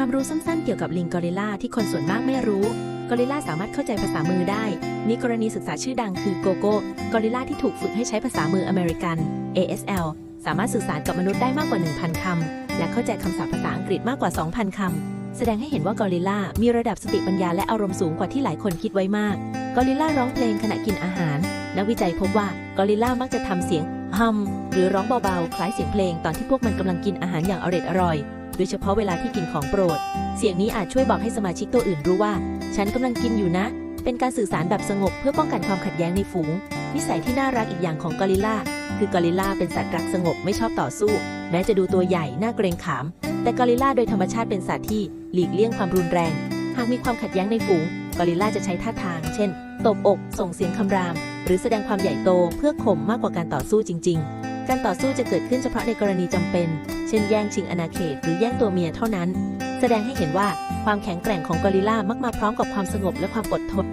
ความรู้สั้นๆ เกี่ยวกับลิงกอริลลาที่คนส่วนมากไม่รู้ กอริลลาสามารถเข้าใจภาษามือได้ มีกรณีศึกษาชื่อดังคือโกโก้กอริลลาที่ถูกฝึกให้ใช้ภาษามืออเมริกัน ASL สามารถสื่อสารกับมนุษย์ได้มากกว่า 1,000 คำ และเข้าใจคำศัพท์ภาษาอังกฤษมากกว่า 2,000 คำ แสดงให้เห็นว่ากอริลลามีระดับสติปัญญาและอารมณ์สูงกว่าที่หลายคนคิดไว้มาก กอริลลาร้องเพลงขณะกินอาหาร นักวิจัยพบว่ากอริลลามักจะทำเสียงฮัมหรือร้องเบาๆ คล้ายเสียงเพลงตอนที่พวกมันกำลังกินอาหารอย่างอร่อยอร่อยๆ ดยเฉพาะเวลาที่กินของโปรด เสียงนี้อาจช่วยบอกให้สมาชิกตัวอื่นรู้ว่า ฉันกำลังกินอยู่นะ เป็นการสื่อสารแบบสงบเพื่อป้องกันความขัดแย้งในฝูง นิสัยที่น่ารักอีกอย่างของกอริลลาคือกอริลลาเป็นสัตว์รักสงบไม่ชอบต่อสู้ แม้จะดูตัวใหญ่น่าเกรงขาม แต่กอริลลาโดยธรรมชาติเป็นสัตว์ที่หลีกเลี่ยงความรุนแรง หากมีความขัดแย้งในฝูง กอริลลาจะใช้ท่าทาง เช่น ตบอก ส่งเสียงคำราม หรือแสดงความใหญ่โตเพื่อข่มมากกว่าการต่อสู้จริง ๆ การต่อสู้จะเกิดขึ้นเฉพาะในกรณีจำเป็น เช่นแย่งชิงอาณาเขตหรือแย่งตัวเมียเท่านั้น แสดงให้เห็นว่าความแข็งแกร่งของกอริลลามักมาพร้อมกับความสงบและความอดทน